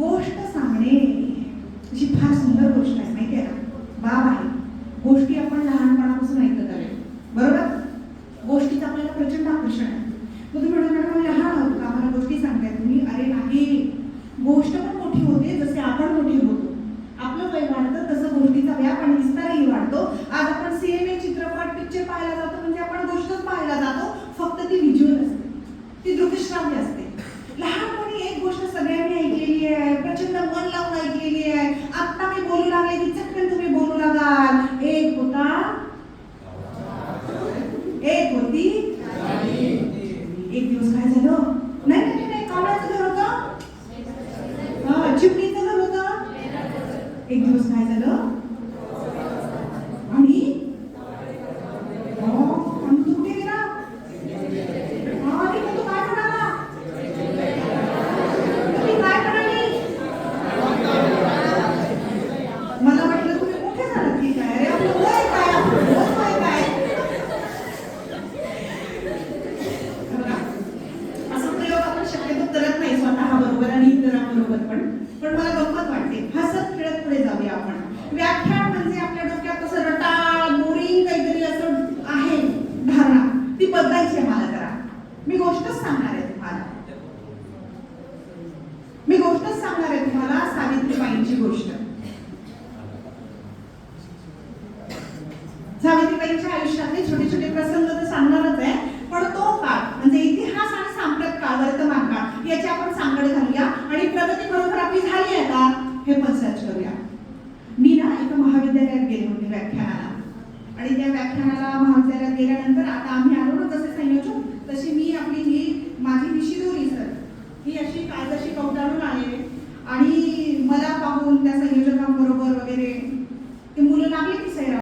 गोष्ट सांगणे अशी फार सुंदर गोष्ट आहे माहिती आहे ना बाब आहे. गोष्टी आपण लहानपणापासून ऐकत आले बरोबर? गोष्टीचं आपल्याला प्रचंड आकर्षण आहे. मग तुम्ही म्हणून लहान आहोत. का आम्हाला गोष्टी सांगताय तुम्ही. अरे नाही. गोष्ट पण मोठी होते जसे आपण मोठी होतो. आपलं वय वाढतं तसं गोष्टी मी सांगणार आहे तुम्हाला सावित्रीबाईंची गोष्ट. सावित्रीबाईंच्या आयुष्यातले छोटे छोटे प्रसंग तर सांगणारच आहे पण तो काळ म्हणजे इतिहास आणि सांप्रत काळ वर्तमान काळ याची आपण सांगड घालूया आणि प्रगती बरोबर आपली झाली आहे का हे पण सर्च करूया. मी ना एका महाविद्यालयात गेले होते व्याख्यानाला. आणि त्या व्याख्यानाला महाविद्यालयात गेल्यानंतर आता आम्ही आलो ना जसे संयोजक तशी मी